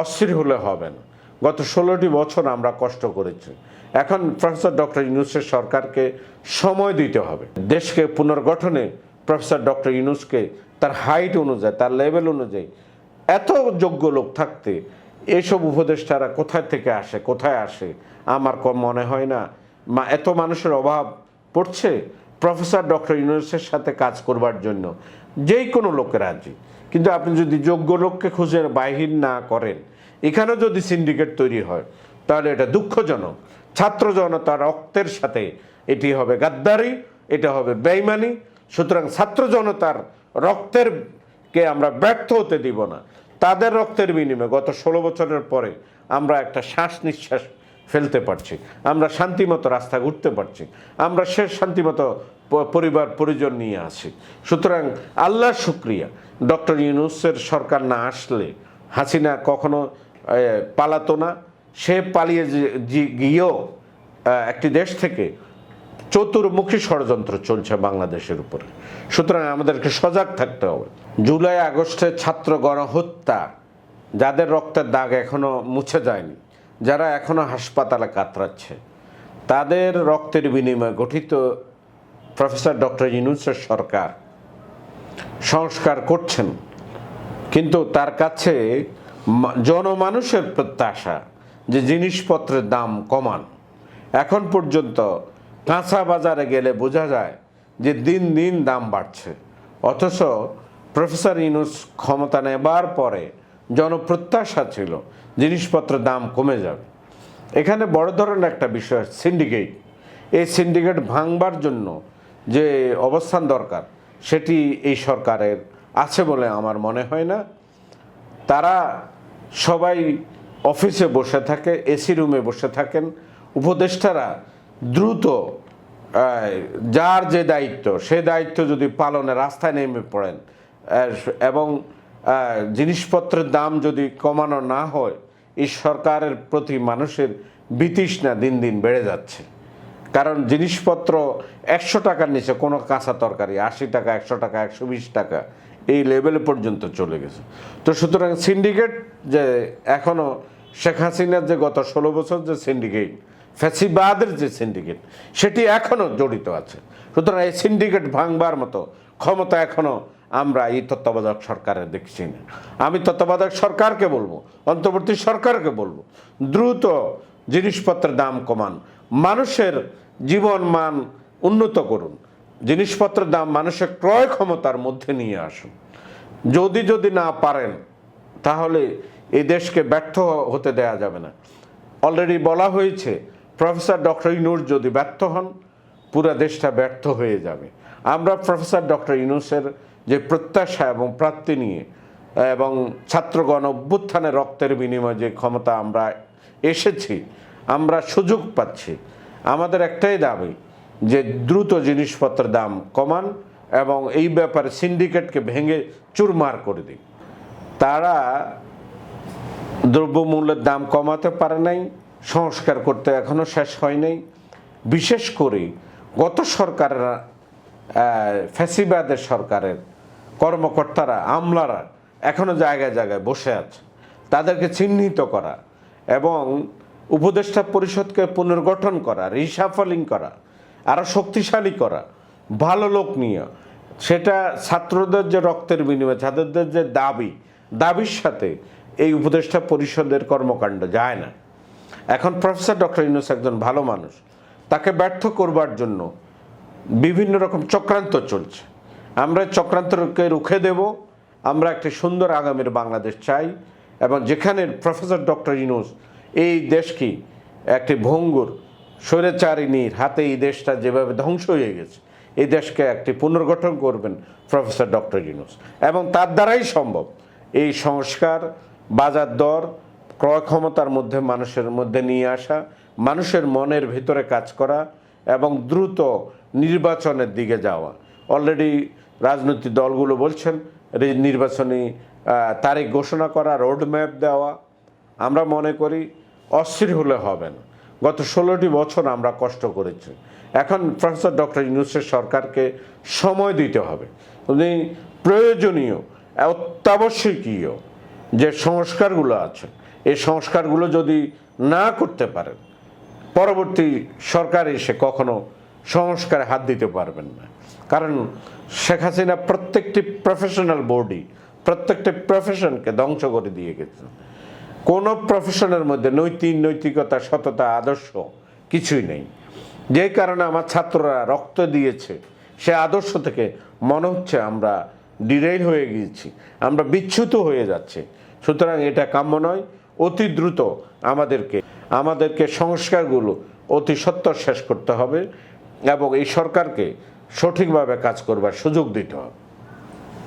অস্থির হলে না। গত ষোলোটি বছর আমরা কষ্ট করেছি। এখন প্রফেসর ডক্টর ইউনুসের সরকারকে সময় দিতে হবে। দেশকে পুনর্গঠনে প্রফেসর ডক্টর ইউনুসকে তার হাইট অনুযায়ী, তার লেভেল অনুযায়ী এত যোগ্য লোক থাকতে এইসব উপদেষ্টারা কোথায় থেকে আসে, কোথায় আসে, আমার কম মনে হয় না। মা, এত মানুষের অভাব পড়ছে প্রফেসর ডক্টর ইউনুসের সাথে কাজ করবার জন্য। যেই কোনো লোকের রাজি। কিন্তু আপনি যদি যোগ্য লোককে খুঁজে বাহির না করেন, এখানেও যদি সিন্ডিকেট তৈরি হয়, তাহলে এটা দুঃখজনক। ছাত্র জনতার রক্তের সাথে এটি হবে গাদ্দারি, এটা হবে বেইমানি। সুতরাং ছাত্র জনতার রক্তের কে আমরা ব্যর্থ হতে দিব না। তাদের রক্তের বিনিময়ে গত ষোলো বছরের পরে আমরা একটা শ্বাস নিঃশ্বাস ফেলতে পারছি। আমরা শান্তিমতো রাস্তা ঘুরতে পারছি। আমরা শেষ শান্তিমতো পরিবার, পরিজন নিয়ে আসি সুতরাং আল্লাহ শুক্রিয়া। ডক্টর ইউনুসের সরকার না আসলে হাসিনা কখনো পালাতো না। সে পালিয়ে গিয়েও একটি দেশ থেকে চতুর্মুখী ষড়যন্ত্র চলছে বাংলাদেশের উপরে। সুতরাং আমাদেরকে সজাগ থাকতে হবে। জুলাই আগস্টে ছাত্র গণহত্যা, যাদের রক্তের দাগ এখনও মুছে যায়নি যারা এখনও হাসপাতালে কাতরাচ্ছে, তাদের রক্তের বিনিময়ে গঠিত প্রফেসর ডক্টর ইউনুসের সরকার সংস্কার করছেন। কিন্তু তার কাছে জনমানুষের প্রত্যাশা যে জিনিসপত্রের দাম কমান। এখন পর্যন্ত কাঁচা বাজারে গেলে বোঝা যায় যে দিন দিন দাম বাড়ছে। অথচ প্রফেসর ইনুস ক্ষমতা নেবার পরে জনপ্রত্যাশা ছিল, জিনিসপত্রের দাম কমে যাবে। এখানে বড় ধরনের একটা বিষয় সিন্ডিকেট এই সিন্ডিকেট ভাঙবার জন্য যে অবস্থান দরকার, সেটি এই সরকারের আছে বলে আমার মনে হয় না। তারা সবাই অফিসে বসে থাকে, এসি রুমে বসে থাকেন। উপদেষ্টারা দ্রুত যার যে দায়িত্ব, সে দায়িত্ব যদি পালনে রাস্তায় নেমে পড়েন এবং জিনিসপত্রের দাম যদি কমানো না হয়, এই সরকারের প্রতি মানুষের বিতৃষ্ণা দিন দিন বেড়ে যাচ্ছে। কারণ জিনিসপত্র একশো টাকার নিচে কোনো কাঁচা তরকারি, আশি টাকা, একশো টাকা, একশো বিশ টাকা, এই লেভেল পর্যন্ত চলে গেছে। তো সুতরাং সিন্ডিকেট যে এখনও শেখ হাসিনার যে গত ষোলো বছর যে সিন্ডিকেট, ফ্যাসিবাদের যে সিন্ডিকেট, সেটি এখনও জড়িত আছে। সুতরাং এই সিন্ডিকেট ভাঙবার মতো ক্ষমতা এখনও আমরা এই তত্ত্বাবধায়ক সরকারের দেখছি না। আমি তত্ত্বাবধায়ক সরকারকে বলব, অন্তর্বর্তী সরকারকে বলব, দ্রুত জিনিসপত্রের দাম কমান, মানুষের জীবন মান উন্নত করুন, জিনিসপত্রের দাম মানুষের ক্রয় ক্ষমতার মধ্যে নিয়ে আসুন। যদি যদি না পারেন, তাহলে এই দেশকে ব্যর্থ হতে দেয়া যাবে না। অলরেডি বলা হয়েছে, প্রফেসর ডক্টর ইনুর যদি ব্যর্থ হন, পুরো দেশটা ব্যর্থ হয়ে যাবে। আমরা প্রফেসর ডক্টর ইনুসের যে প্রত্যাশা এবং প্রাপ্তি নিয়ে, এবং ছাত্রগণ অভ্যুত্থানে রক্তের বিনিময়ে যে ক্ষমতা আমরা এসেছি, আমরা সুযোগ পাচ্ছি। আমাদের একটাই দাবি যে দ্রুত জিনিসপত্রের দাম কমান এবং এই ব্যাপারে সিন্ডিকেটকে ভেঙে চুরমার করে দিন তারা দ্রব্যমূল্যের দাম কমাতে পারে নাই, সংস্কার করতে এখনও শেষ হয় নাই। বিশেষ করে গত সরকারের ফ্যাসিবাদের সরকারের কর্মকর্তারা, আমলারা এখনও জায়গায় জায়গায় বসে আছে। তাদেরকে চিহ্নিত করা এবং উপদেষ্টা পরিষদকে পুনর্গঠন করা রিসাফলিং করা আরও শক্তিশালী করা, ভালো লোক নিয়ে। সেটা ছাত্রদের যে রক্তের বিনিময়ে, ছাত্রদের যে দাবি, দাবির সাথে এই উপদেষ্টা পরিষদের কর্মকাণ্ড যায় না। এখন প্রফেসর ডক্টর ইউনুস একজন ভালো মানুষ। তাকে ব্যর্থ করবার জন্য বিভিন্ন রকম চক্রান্ত চলছে। আমরা চক্রান্তকে রুখে দেব। আমরা একটি সুন্দর আগামীর বাংলাদেশ চাই এবং যেখানে প্রফেসর ডক্টর ইনুস এই দেশকে একটি ভঙ্গুর স্বৈরাচারিণীর হাতে এই দেশটা যেভাবে ধ্বংস হয়ে গেছে, এই দেশকে একটি পুনর্গঠন করবেন প্রফেসর ডক্টর ইউনুস। এবং তার দ্বারাই সম্ভব এই সংস্কার, বাজার দর, ক্রয় ক্ষমতার মধ্যে মানুষের মধ্যে নিয়ে আসা, মানুষের মনের ভিতরে কাজ করা এবং দ্রুত নির্বাচনের দিকে যাওয়া। অলরেডি রাজনৈতিক দলগুলো বলছেন নির্বাচনী তারিখ ঘোষণা করা রোড ম্যাপ দেওয়া। আমরা মনে করি অস্থির হলে হবে না। গত ষোলোটি বছর আমরা কষ্ট করেছি। এখন প্রফেসর ডক্টর ইউনুসের সরকারকে সময় দিতে হবে। উনি প্রয়োজনীয়, অত্যাবশ্যকীয় যে সংস্কারগুলো আছে, এই সংস্কারগুলো যদি না করতে পারেন, পরবর্তী সরকার এসে কখনো সংস্কারে হাত দিতে পারবেন না। কারণ শেখ হাসিনা প্রত্যেকটি প্রফেশনাল বডি প্রত্যেকটি প্রফেশনকে ধ্বংস করে দিয়ে গেছে। কোনো প্রফেশনের মধ্যে নৈতিক নৈতিকতা, সততা, আদর্শ কিছুই নেই। যে কারণে আমার ছাত্ররা রক্ত দিয়েছে, সে আদর্শ থেকে মনে হচ্ছে আমরা ডিরেল হয়ে গিয়েছি, আমরা বিচ্যুত হয়ে যাচ্ছে। সুতরাং এটা কাম্য নয়, অতি দ্রুত আমাদেরকে আমাদেরকে সংস্কারগুলো অতি সত্বর শেষ করতে হবে। এবং এই সরকারকে সঠিকভাবে কাজ করবার সুযোগ দিতে হবে।